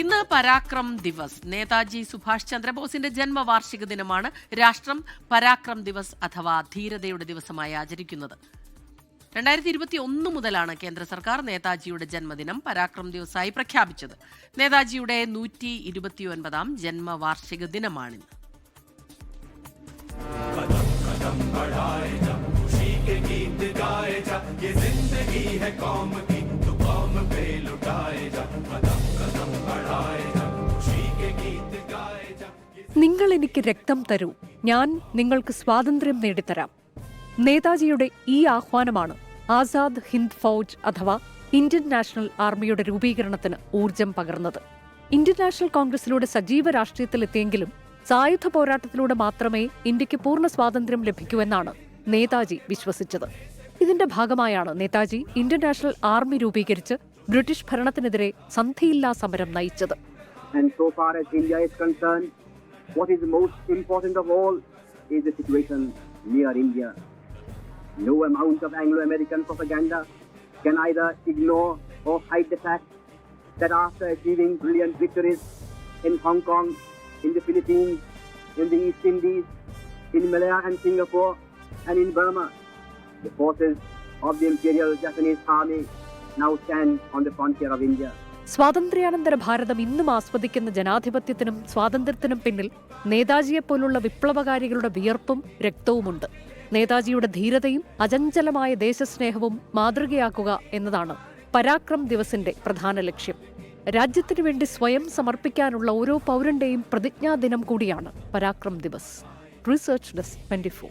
ഇന്ന് പരാക്രം ദിവസ്. നേതാജി സുഭാഷ് ചന്ദ്രബോസിന്റെ ജന്മവാർഷിക ദിനമാണ് രാഷ്ട്രം പരാക്രം ദിവസ് അഥവാ ധീരതയുടെ ദിവസമായി ആചരിക്കുന്നത്. രണ്ടായിരത്തി ഇരുപത്തി ഒന്ന് മുതലാണ് കേന്ദ്ര സർക്കാർ നേതാജിയുടെ ജന്മദിനം പരാക്രം ദിവസമായി പ്രഖ്യാപിച്ചത്. നേതാജിയുടെ നൂറ്റി ഇരുപത്തിയൊൻപതാം ജന്മവാർഷിക ദിനമാണിന്ന്. എനിക്ക് രക്തം തരൂ. ഞാൻ നിങ്ങൾക്ക് സ്വാതന്ത്ര്യം നേടിത്തരാം. നേതാജിയുടെ ഈ ആഹ്വാനമാണ് ആസാദ് ഹിന്ദ് ഫൗജ് അഥവാ ഇന്ത്യൻ നാഷണൽ ആർമിയുടെ രൂപീകരണത്തിന് ഊർജം പകർന്നത്. ഇന്ത്യൻ നാഷണൽ കോൺഗ്രസിലൂടെ സജീവ രാഷ്ട്രീയത്തിലെത്തിയെങ്കിലും സായുധ പോരാട്ടത്തിലൂടെ മാത്രമേ ഇന്ത്യയ്ക്ക് പൂർണ സ്വാതന്ത്ര്യം ലഭിക്കൂ എന്നാണ് നേതാജി വിശ്വസിച്ചത്. ഇതിന്റെ ഭാഗമായാണ് നേതാജി ഇന്ത്യൻ നാഷണൽ ആർമി രൂപീകരിച്ച് ബ്രിട്ടീഷ് ഭരണത്തിനെതിരെ സന്ധിയില്ലാ സമരം നയിച്ചത്. And so far as India is concerned, what is most important of all is the situation near India. No amount of Anglo American propaganda can either ignore or hide the fact that after achieving brilliant victories in Hong Kong, in the Philippines, in the East Indies, in Malaya and Singapore, and in Burma, the forces of the Imperial Japanese Army now stand on the frontier of India. സ്വാതന്ത്ര്യാനന്തര ഭാരതം ഇന്നും ആസ്വദിക്കുന്ന ജനാധിപത്യത്തിനും സ്വാതന്ത്ര്യത്തിനും പിന്നിൽ നേതാജിയെപ്പോലുള്ള വിപ്ലവകാരികളുടെ വിയർപ്പും രക്തവുമുണ്ട്. നേതാജിയുടെ ധീരതയും അചഞ്ചലമായ ദേശസ്നേഹവും മാതൃകയാക്കുക എന്നതാണ് പരാക്രം ദിവസിന്റെ പ്രധാന ലക്ഷ്യം. രാജ്യത്തിനു വേണ്ടി സ്വയം സമർപ്പിക്കാനുള്ള ഓരോ പൗരന്റെയും പ്രതിജ്ഞാദിനം കൂടിയാണ് Parakram Diwas. Research desk twenty four.